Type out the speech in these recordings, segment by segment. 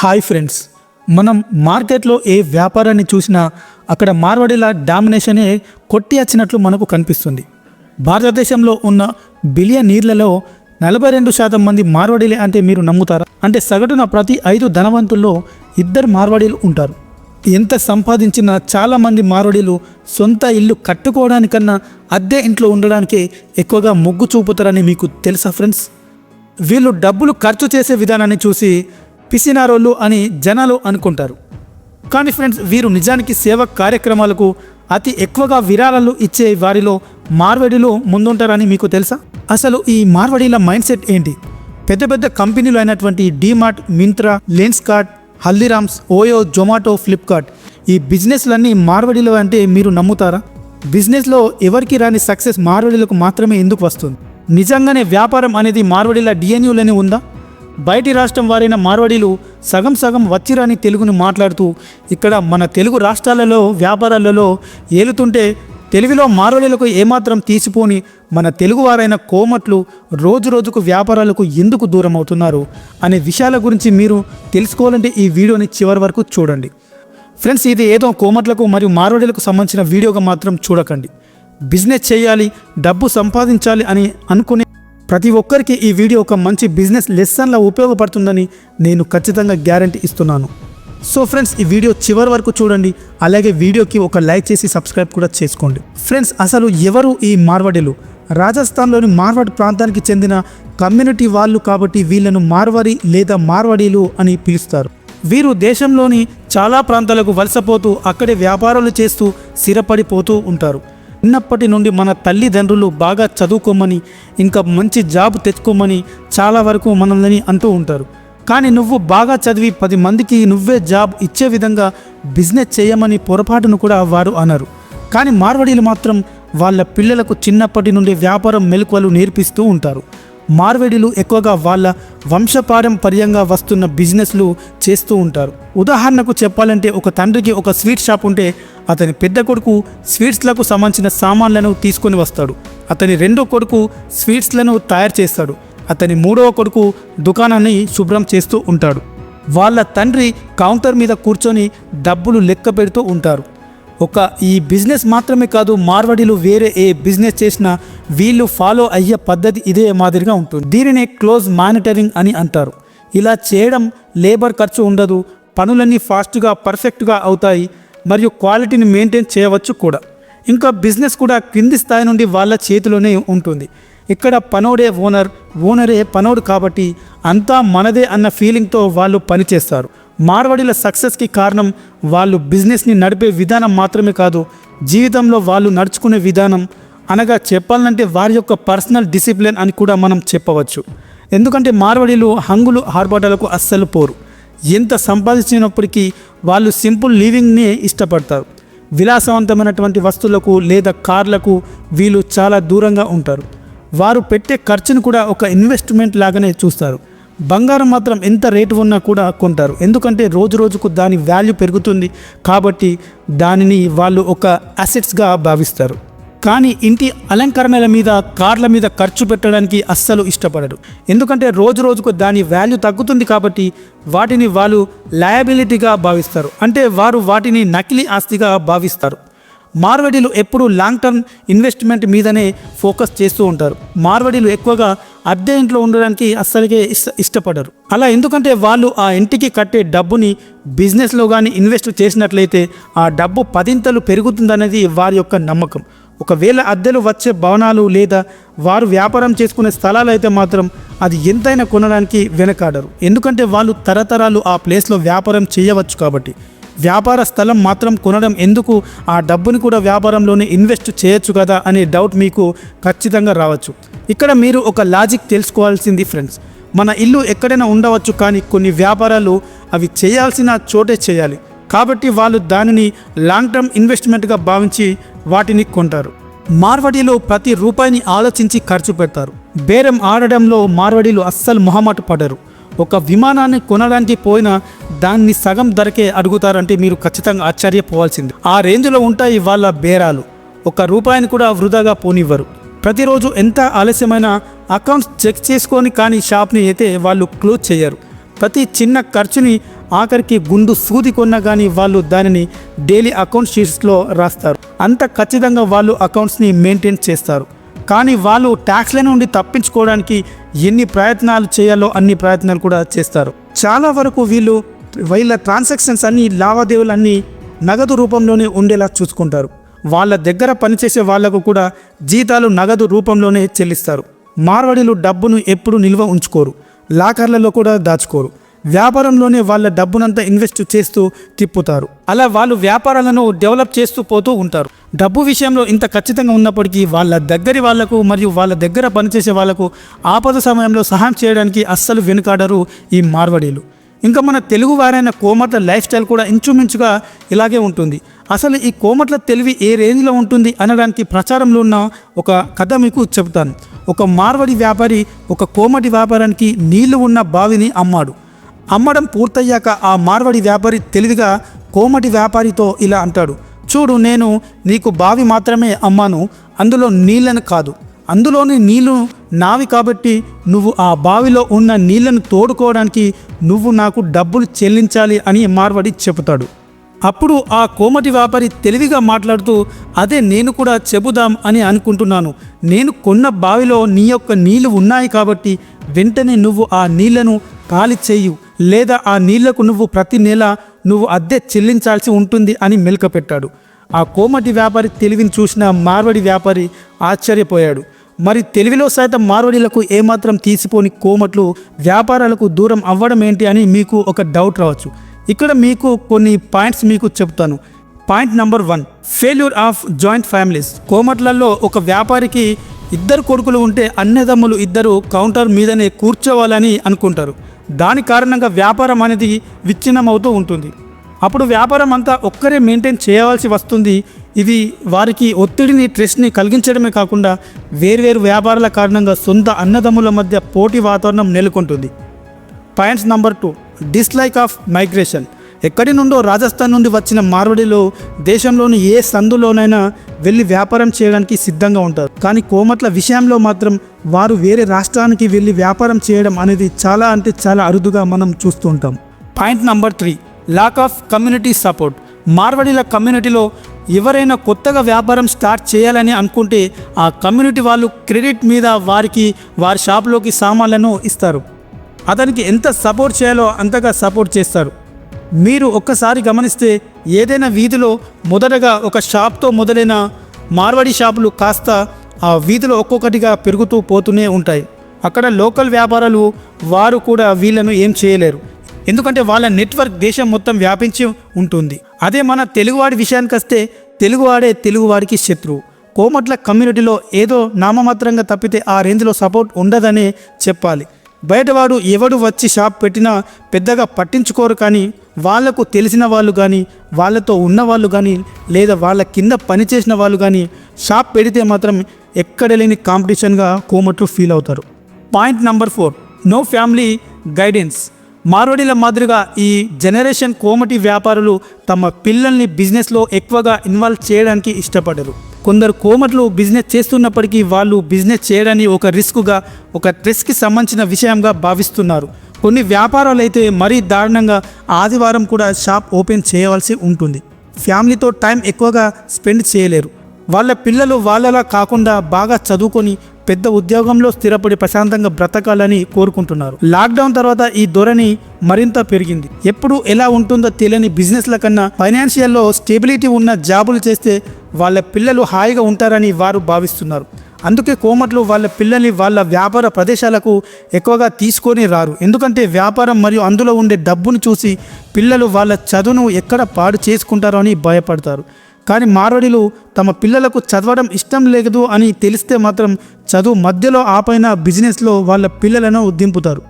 Hi friends మనం మార్కెట్లో ఏ వ్యాపారాన్ని చూసినా అక్కడ మార్వాడీల డామినేషనే కొట్టి వచ్చినట్లు మనకు కనిపిస్తుంది. భారతదేశంలో ఉన్న బిలియన్ నీర్లలో నలభై రెండు శాతం మంది మార్వాడీలే అంటే మీరు నమ్ముతారా? అంటే సగటున ప్రతి ఐదు ధనవంతుల్లో ఇద్దరు మార్వాడీలు ఉంటారు. ఎంత సంపాదించినా చాలామంది మార్వాడీలు సొంత ఇల్లు కట్టుకోవడానికన్నా అద్దె ఇంట్లో ఉండడానికే ఎక్కువగా మొగ్గు చూపుతారని మీకు తెలుసా ఫ్రెండ్స్? వీళ్ళు డబ్బులు ఖర్చు చేసే విధానాన్ని చూసి పిసినారోళ్ళు అని జనాలు అనుకుంటారు. కానీ ఫ్రెండ్స్ వీరు నిజానికి సేవ కార్యక్రమాలకు అతి ఎక్కువగా విరాళాలు ఇచ్చే వారిలో మార్వడీలు ముందుంటారని మీకు తెలుసా? అసలు ఈ మార్వడీల మైండ్ సెట్ ఏంటి? పెద్ద పెద్ద కంపెనీలు అయినటువంటి DMart Myntra Lenskart Haldiram's Oyo Zomato Flipkart ఈ బిజినెస్లన్నీ మార్వడీలు అంటే మీరు నమ్ముతారా? బిజినెస్లో ఎవరికి రాని సక్సెస్ మార్వడీలకు మాత్రమే ఎందుకు వస్తుంది? నిజంగానే వ్యాపారం అనేది మార్వడీల డిఎన్యూలోనే ఉందా? బయటి రాష్ట్రం వారైన మార్వాడీలు సగం సగం వచ్చిరాని తెలుగుని మాట్లాడుతూ ఇక్కడ మన తెలుగు రాష్ట్రాలలో వ్యాపారాలలో ఏలుతుంటే తెలుగులో మార్వాడీలకు ఏమాత్రం తీసిపోని మన తెలుగువారైన కోమట్లు రోజు రోజుకు వ్యాపారాలకు ఎందుకు దూరం అవుతున్నారు అనే విషయాల గురించి మీరు తెలుసుకోవాలంటే ఈ వీడియోని చివరి వరకు చూడండి. ఫ్రెండ్స్ ఇది ఏదో కోమట్లకు మరియు మార్వాడీలకు సంబంధించిన వీడియోగా మాత్రం చూడకండి. బిజినెస్ చేయాలి డబ్బు సంపాదించాలి అని అనుకునే ప్రతి ఒక్కరికి ఈ వీడియో ఒక మంచి బిజినెస్ లెసన్లా ఉపయోగపడుతుందని నేను ఖచ్చితంగా గ్యారంటీ ఇస్తున్నాను. సో ఫ్రెండ్స్ ఈ వీడియో చివరి వరకు చూడండి. అలాగే వీడియోకి ఒక లైక్ చేసి సబ్స్క్రైబ్ కూడా చేసుకోండి. ఫ్రెండ్స్ అసలు ఎవరు ఈ మార్వాడీలు? రాజస్థాన్లోని మార్వాడ్ ప్రాంతానికి చెందిన కమ్యూనిటీ వాళ్ళు కాబట్టి వీళ్ళను మార్వారి లేదా మార్వాడీలు అని పిలుస్తారు. వీరు దేశంలోని చాలా ప్రాంతాలకు వలసపోతూ అక్కడే వ్యాపారాలు చేస్తూ స్థిరపడిపోతూ ఉంటారు. చిన్నప్పటి నుండి మన తల్లిదండ్రులు బాగా చదువుకోమని ఇంకా మంచి జాబ్ తెచ్చుకోమని చాలా వరకు మనల్ని అంటూ ఉంటారు. కానీ నువ్వు బాగా చదివి పది మందికి నువ్వే జాబ్ ఇచ్చే విధంగా బిజినెస్ చేయమని పొరపాటును కూడా వారు అనరు. కానీ మార్వడీలు మాత్రం వాళ్ళ పిల్లలకు చిన్నప్పటి నుండి వ్యాపారం మెలకువలు నేర్పిస్తూ ఉంటారు. మార్వెడిలు ఎక్కువగా వాళ్ళ వంశపారంపర్యంగా వస్తున్న బిజినెస్లు చేస్తూ ఉంటారు. ఉదాహరణకు చెప్పాలంటే ఒక తండ్రికి ఒక స్వీట్ షాప్ ఉంటే అతని పెద్ద కొడుకు స్వీట్స్లకు సంబంధించిన సామాన్లను తీసుకొని వస్తాడు. అతని రెండో కొడుకు స్వీట్స్లను తయారు చేస్తాడు. అతని మూడవ కొడుకు దుకాణాన్ని శుభ్రం చేస్తూ ఉంటాడు. వాళ్ళ తండ్రి కౌంటర్ మీద కూర్చొని డబ్బులు లెక్క పెడుతూ ఉంటారు. ఒక ఈ బిజినెస్ మాత్రమే కాదు మార్వడీలు వేరే ఏ బిజినెస్ చేసినా వీళ్ళు ఫాలో అయ్యే పద్ధతి ఇదే మాదిరిగా ఉంటుంది. దీనినే క్లోజ్ మానిటరింగ్ అని అంటారు. ఇలా చేయడం లేబర్ ఖర్చు ఉండదు పనులన్నీ ఫాస్ట్గా పర్ఫెక్ట్గా అవుతాయి మరియు క్వాలిటీని మెయింటైన్ చేయవచ్చు కూడా. ఇంకా బిజినెస్ కూడా క్రింది స్థాయి నుండి వాళ్ళ చేతిలోనే ఉంటుంది. ఇక్కడ పనోడే ఓనర్ ఓనరే పనోడు కాబట్టి అంతా మనదే అన్న ఫీలింగ్తో వాళ్ళు పనిచేస్తారు. మార్వాడీల సక్సెస్కి కారణం వాళ్ళు బిజినెస్ని నడిపే విధానం మాత్రమే కాదు జీవితంలో వాళ్ళు నడుచుకునే విధానం. అనగా చెప్పాలంటే వారి యొక్క పర్సనల్ డిసిప్లిన్ అని కూడా మనం చెప్పవచ్చు. ఎందుకంటే మార్వాడీలు హంగులు ఆర్భాటాలకు అస్సలు పోరు. ఎంత సంపాదించినప్పటికీ వాళ్ళు సింపుల్ లివింగ్ని ఇష్టపడతారు. విలాసవంతమైనటువంటి వస్తువులకు లేదా కార్లకు వీళ్ళు చాలా దూరంగా ఉంటారు. వారు పెట్టే ఖర్చును కూడా ఒక ఇన్వెస్ట్మెంట్ లాగానే చూస్తారు. బంగారం మాత్రం ఎంత రేటు ఉన్నా కూడా కొంటారు. ఎందుకంటే రోజు రోజుకు దాని వాల్యూ పెరుగుతుంది కాబట్టి దానిని వాళ్ళు ఒక అసెట్స్గా భావిస్తారు. కానీ ఇంటి అలంకరణల మీద కార్ల మీద ఖర్చు పెట్టడానికి అస్సలు ఇష్టపడరు. ఎందుకంటే రోజు రోజుకు దాని వాల్యూ తగ్గుతుంది కాబట్టి వాటిని వాళ్ళు లయబిలిటీగా భావిస్తారు. అంటే వారు వాటిని నకిలీ ఆస్తిగా భావిస్తారు. మార్వడీలు ఎప్పుడూ లాంగ్ టర్మ్ ఇన్వెస్ట్మెంట్ మీదనే ఫోకస్ చేస్తూ ఉంటారు. మార్వడీలు ఎక్కువగా అద్దె ఇంట్లో ఉండడానికి అస్సలకే ఇష్ట ఇష్టపడరు. అలా ఎందుకంటే వాళ్ళు ఆ ఇంటికి కట్టే డబ్బుని బిజినెస్లో కానీ ఇన్వెస్ట్ చేసినట్లయితే ఆ డబ్బు పదింతలు పెరుగుతుందనేది వారి యొక్క నమ్మకం. ఒకవేళ అద్దెలు వచ్చే భవనాలు లేదా వారు వ్యాపారం చేసుకునే స్థలాలు అయితే మాత్రం అది ఎంతైనా కొనడానికి వెనకాడరు. ఎందుకంటే వాళ్ళు తరతరాలు ఆ ప్లేస్లో వ్యాపారం చేయవచ్చు కాబట్టి. వ్యాపార స్థలం మాత్రం కొనడం ఎందుకు? ఆ డబ్బుని కూడా వ్యాపారంలోనే ఇన్వెస్ట్ చేయొచ్చు కదా అనే డౌట్ మీకు ఖచ్చితంగా రావచ్చు. ఇక్కడ మీరు ఒక లాజిక్ తెలుసుకోవాల్సింది ఫ్రెండ్స్. మన ఇల్లు ఎక్కడైనా ఉండవచ్చు కానీ కొన్ని వ్యాపారాలు అవి చేయాల్సిన చోటే చేయాలి. కాబట్టి వాళ్ళు దానిని లాంగ్ టర్మ్ ఇన్వెస్ట్మెంట్గా భావించి వాటిని కొంటారు. మార్వడీలో ప్రతి రూపాయిని ఆలోచించి ఖర్చు పెడతారు. బేరం ఆడడంలో మార్వడీలు అస్సలు మొహమాట పడరు. ఒక విమానాన్ని కొనడానికి పోయినా దాన్ని సగం ధరకే అడుగుతారంటే మీరు ఖచ్చితంగా ఆశ్చర్యపోవాల్సింది. ఆ రేంజ్లో ఉంటాయి వాళ్ళ బేరాలు. ఒక రూపాయిని కూడా వృధాగా పోనివ్వరు. ప్రతిరోజు ఎంత ఆలస్యమైన అకౌంట్స్ చెక్ చేసుకొని కానీ షాప్ని అయితే వాళ్ళు క్లోజ్ చేయరు. ప్రతి చిన్న ఖర్చుని ఆఖరికి గుండు సూది కొన్నా కానీ వాళ్ళు దానిని డైలీ అకౌంట్ షీట్స్లో రాస్తారు. అంత ఖచ్చితంగా వాళ్ళు అకౌంట్స్ని మెయింటైన్ చేస్తారు. కానీ వాళ్ళు ట్యాక్స్ల నుండి తప్పించుకోవడానికి ఎన్ని ప్రయత్నాలు చేయాలో అన్ని ప్రయత్నాలు కూడా చేస్తారు. చాలా వరకు వీళ్ళు వీళ్ళ ట్రాన్సాక్షన్స్ అన్ని లావాదేవీలు అన్నీ నగదు రూపంలోనే ఉండేలా చూసుకుంటారు. వాళ్ళ దగ్గర పనిచేసే వాళ్ళకు కూడా జీతాలు నగదు రూపంలోనే చెల్లిస్తారు. మార్వాడీలు డబ్బును ఎప్పుడు నిల్వ ఉంచుకోరు. లాకర్లలో కూడా దాచుకోరు. వ్యాపారంలోనే వాళ్ళ డబ్బునంతా ఇన్వెస్ట్ చేస్తూ తిప్పుతారు. అలా వాళ్ళు వ్యాపారాలను డెవలప్ చేస్తూ పోతూ ఉంటారు. డబ్బు విషయంలో ఇంత ఖచ్చితంగా ఉన్నప్పటికీ వాళ్ళ దగ్గరి వాళ్ళకు మరియు వాళ్ళ దగ్గర పనిచేసే వాళ్ళకు ఆపద సమయంలో సహాయం చేయడానికి అస్సలు వెనుకాడరు ఈ మార్వడీలు. ఇంకా మన తెలుగు వారైన కోమట్ల లైఫ్ స్టైల్ కూడా ఇంచుమించుగా ఇలాగే ఉంటుంది. అసలు ఈ కోమట్ల తెలివి ఏ రేంజ్లో ఉంటుంది అనడానికి ప్రచారంలో ఉన్న ఒక కథ మీకు చెబుతాను. ఒక మార్వడి వ్యాపారి ఒక కోమటి వ్యాపారానికి నీళ్ళు ఉన్న బావిని అమ్మాడు. అమ్మడం పూర్తయ్యాక ఆ మార్వడి వ్యాపారి తెలివిగా కోమటి వ్యాపారితో ఇలా అంటాడు. చూడు నేను నీకు బావి మాత్రమే అమ్మాను అందులో నీళ్ళను కాదు. అందులోని నీళ్ళు నావి కాబట్టి నువ్వు ఆ బావిలో ఉన్న నీళ్ళను తోడుకోవడానికి నువ్వు నాకు డబ్బులు చెల్లించాలి అని మార్వడి చెబుతాడు. అప్పుడు ఆ కోమటి వ్యాపారి తెలివిగా మాట్లాడుతూ అదే నేను కూడా చెబుదాం అని అనుకుంటున్నాను. నేను కొన్న బావిలో నీ యొక్క నీళ్ళు ఉన్నాయి కాబట్టి వెంటనే నువ్వు ఆ నీళ్ళను ఖాళీ చెయ్యు లేదా ఆ నీళ్ళకు నువ్వు ప్రతి నెల నువ్వు అద్దె చెల్లించాల్సి ఉంటుంది అని మెలకపెట్టాడు. ఆ కోమటి వ్యాపారి తెలివిని చూసిన మార్వడి వ్యాపారి ఆశ్చర్యపోయాడు. మరి తెలివిలో సైతం మార్వడీలకు ఏమాత్రం తీసిపోని కోమట్లు వ్యాపారాలకు దూరం అవ్వడం ఏంటి అని మీకు ఒక డౌట్ రావచ్చు. ఇక్కడ మీకు కొన్ని పాయింట్స్ మీకు చెప్తాను. Point number one failure of joint families. కోమట్లలో ఒక వ్యాపారికి ఇద్దరు కొడుకులు ఉంటే అన్నదమ్ములు ఇద్దరు కౌంటర్ మీదనే కూర్చోవాలని అనుకుంటారు. దాని కారణంగా వ్యాపారం అనేది విచ్ఛిన్నమవుతూ ఉంటుంది. అప్పుడు వ్యాపారం అంతా ఒక్కరే మెయింటైన్ చేయవలసి వస్తుంది. ఇది వారికి ఒత్తిడిని స్ట్రెస్ని కలిగించడమే కాకుండా వేర్వేరు వ్యాపారాల కారణంగా సొంత అన్నదమ్ముల మధ్య పోటీ వాతావరణం నెలకొంటుంది. Points number two dislike of migration ఎక్కడి నుండో రాజస్థాన్ నుండి వచ్చిన మార్వడిలో దేశంలోని ఏ సందులోనైనా వెళ్ళి వ్యాపారం చేయడానికి సిద్ధంగా ఉంటారు. కానీ కోమట్ల విషయంలో మాత్రం వారు వేరే రాష్ట్రానికి వెళ్ళి వ్యాపారం చేయడం అనేది చాలా అంటే చాలా అరుదుగా మనం చూస్తూ ఉంటాం. Point number three lack of community support మార్వడిల కమ్యూనిటీలో ఎవరైనా కొత్తగా వ్యాపారం స్టార్ట్ చేయాలని అనుకుంటే ఆ కమ్యూనిటీ వాళ్ళు క్రెడిట్ మీద వారికి వారి షాప్లోకి సామాన్లను ఇస్తారు. అతనికి ఎంత సపోర్ట్ చేయాలో అంతగా సపోర్ట్ చేస్తారు. మీరు ఒక్కసారి గమనిస్తే ఏదైనా వీధిలో మొదటగా ఒక షాప్తో మొదలైన మార్వాడి షాపులు కాస్త ఆ వీధిలో ఒక్కొక్కటిగా పెరుగుతూ పోతూనే ఉంటాయి. అక్కడ లోకల్ వ్యాపారాలు వారు కూడా వీళ్ళను ఏం చేయలేరు. ఎందుకంటే వాళ్ళ నెట్వర్క్ దేశం మొత్తం వ్యాపించి ఉంటుంది. అదే మన తెలుగువాడి విషయానికి వస్తే తెలుగువాడే తెలుగువాడికి శత్రువు కోమట్ల కమ్యూనిటీలో ఏదో నామమాత్రంగా తప్పితే ఆ రేంజ్లో సపోర్ట్ ఉండదనే చెప్పాలి. బయటవాడు ఎవడు వచ్చి షాప్ పెట్టినా పెద్దగా పట్టించుకోరు కానీ వాళ్ళకు తెలిసిన వాళ్ళు కానీ వాళ్ళతో ఉన్నవాళ్ళు కానీ లేదా వాళ్ళ కింద పనిచేసిన వాళ్ళు కానీ షాప్ పెడితే మాత్రం ఎక్కడ లేని కాంపిటీషన్గా కోమట్లు ఫీల్ అవుతారు. Point number four no family guidance. మార్వడిల మాదిరిగా ఈ జనరేషన్ కోమటి వ్యాపారులు తమ పిల్లల్ని బిజినెస్లో ఎక్కువగా ఇన్వాల్వ్ చేయడానికి ఇష్టపడరు. కొందరు కోమట్లు బిజినెస్ చేస్తున్నప్పటికీ వాళ్ళు బిజినెస్ చేయడాన్ని ఒక రిస్క్గా ఒక స్ట్రెస్కి సంబంధించిన విషయంగా భావిస్తున్నారు. కొన్ని వ్యాపారాలు అయితే మరీ దారుణంగా ఆదివారం కూడా షాప్ ఓపెన్ చేయవలసి ఉంటుంది. ఫ్యామిలీతో టైం ఎక్కువగా స్పెండ్ చేయలేరు. వాళ్ళ పిల్లలు వాళ్ళలా కాకుండా బాగా చదువుకొని పెద్ద ఉద్యోగంలో స్థిరపడి ప్రశాంతంగా బ్రతకాలని కోరుకుంటున్నారు. లాక్డౌన్ తర్వాత ఈ ధోరణి మరింత పెరిగింది. ఎప్పుడు ఎలా ఉంటుందో తెలియని బిజినెస్ల కన్నా ఫైనాన్షియల్లో స్టెబిలిటీ ఉన్న జాబులు చేస్తే వాళ్ళ పిల్లలు హాయిగా ఉంటారని వారు భావిస్తున్నారు. అందుకే కోమట్లు వాళ్ళ పిల్లల్ని వాళ్ళ వ్యాపార ప్రదేశాలకు ఎక్కువగా తీసుకొని రారు. ఎందుకంటే వ్యాపారం మరియు అందులో ఉండే డబ్బును చూసి పిల్లలు వాళ్ళ చదువును ఎక్కడ పాడు చేసుకుంటారో అని భయపడతారు. కానీ మార్వడిలు తమ పిల్లలకు చదవడం ఇష్టం లేదు అని తెలిస్తే మాత్రం చదువు మధ్యలో ఆపైన బిజినెస్లో వాళ్ళ పిల్లలను దింపుతారు.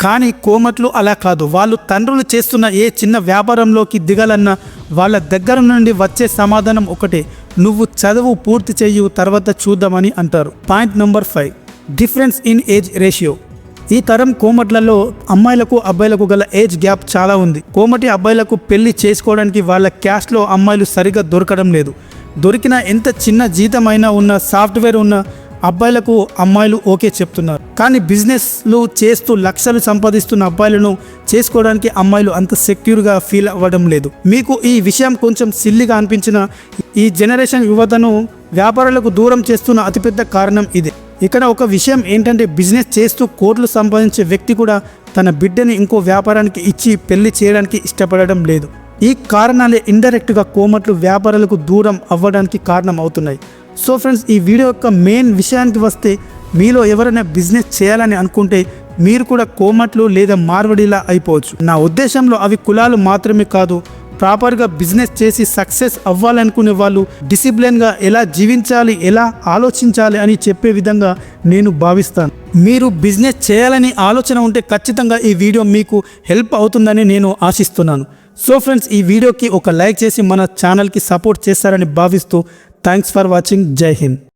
కానీ కోమట్లు అలా కాదు. వాళ్ళు తండ్రులు చేస్తున్న ఏ చిన్న వ్యాపారంలోకి దిగాలన్నా వాళ్ళ దగ్గర నుండి వచ్చే సమాధానం ఒకటే. నువ్వు చదువు పూర్తి చేయు తర్వాత చూద్దామని అంటారు. Point number five. Difference in age ratio. ఈ తరం కోమట్లలో అమ్మాయిలకు అబ్బాయిలకు గల ఏజ్ గ్యాప్ చాలా ఉంది. కోమటి అబ్బాయిలకు పెళ్ళి చేసుకోవడానికి వాళ్ళ క్యాస్ట్లో అమ్మాయిలు సరిగా దొరకడం లేదు. దొరికిన ఎంత చిన్న జీతమైనా ఉన్న సాఫ్ట్వేర్ ఉన్న అబ్బాయిలకు అమ్మాయిలు ఓకే చెప్తున్నారు. కానీ బిజినెస్లు చేస్తూ లక్షలు సంపాదిస్తున్న అబ్బాయిలను చేసుకోవడానికి అమ్మాయిలు అంత సెక్యూర్గా ఫీల్ అవ్వడం లేదు. మీకు ఈ విషయం కొంచెం సిల్లిగా అనిపించిన ఈ జనరేషన్ యువతను వ్యాపారాలకు దూరం చేస్తున్న అతిపెద్ద కారణం ఇదే. ఇక్కడ ఒక విషయం ఏంటంటే బిజినెస్ చేస్తూ కోట్లు సంపాదించే వ్యక్తి కూడా తన బిడ్డని ఇంకో వ్యాపారానికి ఇచ్చి పెళ్ళి చేయడానికి ఇష్టపడడం లేదు. ఈ కారణాలే ఇండైరెక్ట్గా కోమట్లు వ్యాపారాలకు దూరం అవ్వడానికి కారణం అవుతున్నాయి సో ఫ్రెండ్స్ ఈ వీడియో యొక్క మెయిన్ విషయానికి వస్తే మీలో ఎవరైనా బిజినెస్ చేయాలని అనుకుంటే మీరు కూడా కోమట్లు లేదా మార్వడిలా అయిపోవచ్చు. నా ఉద్దేశంలో అవి కులాలు మాత్రమే కాదు ప్రాపర్గా బిజినెస్ చేసి సక్సెస్ అవ్వాలనుకునే వాళ్ళు డిసిప్లిన్గా ఎలా జీవించాలి ఎలా ఆలోచించాలి అని చెప్పే విధంగా నేను భావిస్తాను. మీరు బిజినెస్ చేయాలని ఆలోచన ఉంటే ఖచ్చితంగా ఈ వీడియో మీకు హెల్ప్ అవుతుందని నేను ఆశిస్తున్నాను. సో ఫ్రెండ్స్ ఈ వీడియోకి ఒక లైక్ చేసి మన ఛానల్కి సపోర్ట్ చేస్తారని భావిస్తూ థ్యాంక్స్ ఫర్ వాచింగ్. జై హింద్.